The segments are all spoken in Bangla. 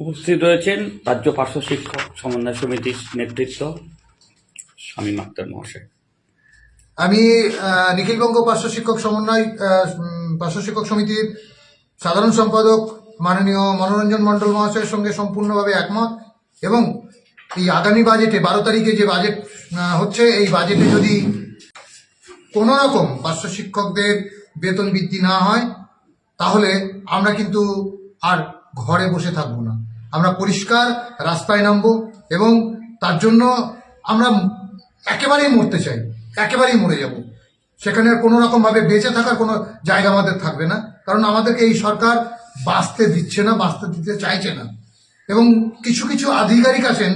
উপস্থিত রয়েছেন রাজ্য পার্শ্ব শিক্ষক সমন্বয় সমিতির নেতৃত্ব স্বামী মাক্তার মহাশয়। আমি আহ, নিখিলবঙ্গ পার্শ্ব শিক্ষক সমন্বয় পার্শ্ব শিক্ষক সমিতির সাধারণ সম্পাদক মাননীয় মনোরঞ্জন মণ্ডল মহাশয়ের সঙ্গে সম্পূর্ণভাবে একমত এবং এই আগামী বাজেটে বারো তারিখে যে বাজেট হচ্ছে এই বাজেটে যদি কোনো রকম পার্শ্ব শিক্ষকদের বেতন বৃদ্ধি না হয় তাহলে আমরা কিন্তু আর ঘরে বসে থাকব না। আমরা পরিষ্কার রাস্তায় নামবো এবং তার জন্য আমরা একেবারেই মরতে চাই, একেবারেই মরে যাব। সেখানে কোনো রকমভাবে বেঁচে থাকার কোনো জায়গা আমাদের থাকবে না, কারণ আমাদেরকে এই সরকার বাঁচতে দিচ্ছে না, বাঁচতে দিতে চাইছে না। এবং কিছু কিছু আধিকারিক আছেন,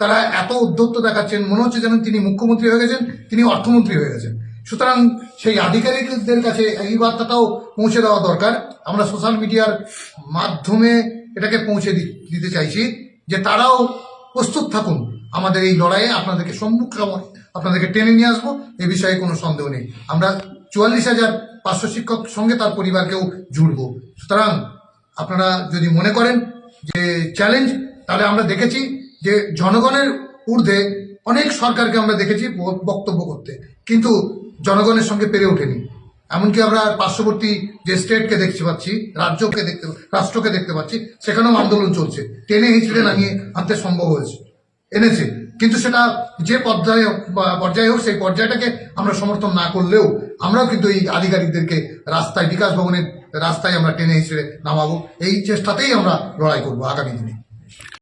তারা এত উদ্যত্ত দেখাচ্ছেন, মনে হচ্ছে যেন তিনি মুখ্যমন্ত্রী হয়ে গেছেন, তিনি অর্থমন্ত্রী হয়ে গেছেন। সুতরাং সেই আধিকারিকদের কাছে এই বার্তাটাও পৌঁছে দেওয়া দরকার। আমরা সোশ্যাল মিডিয়ার মাধ্যমে এটাকে পৌঁছে দিতে চাইছি যে তারাও প্রস্তুত থাকুন। আমাদের এই লড়াইয়ে আপনাদেরকে সম্মুখ আপনাদেরকে টেনে নিয়ে আসব, এ বিষয়ে কোনো সন্দেহ নেই। আমরা চুয়াল্লিশ হাজার পাঁচশো শিক্ষক সঙ্গে তার পরিবারকেও জুড়বো। সুতরাং আপনারা যদি মনে করেন যে চ্যালেঞ্জ, তাহলে আমরা দেখেছি যে জনগণের ঊর্ধ্বে অনেক সরকারকে আমরা দেখেছি বক্তব্য করতে। কিন্তু জনগণের সঙ্গে পেরে ওঠেনি। এমনকি আমরা পার্শ্ববর্তী যে স্টেটকে দেখতে পাচ্ছি, রাজ্যকে দেখতে, রাষ্ট্রকে দেখতে পাচ্ছি, সেখানেও আন্দোলন চলছে। টেনে হিঁচড়ে নামিয়ে আনতে সম্ভব হয়েছে। এনেছে। কিন্তু সেটা যে পর্যায়ে পর্যায়ে হোক, সেই পর্যায়টাকে আমরা সমর্থন না করলেও আমরাও কিন্তু এই আধিকারিকদেরকে রাস্তায়, বিকাশ ভবনের রাস্তায় আমরা টেনে হিঁচড়ে নামাবো। এই চেষ্টাতেই আমরা লড়াই করব আগামী দিনে।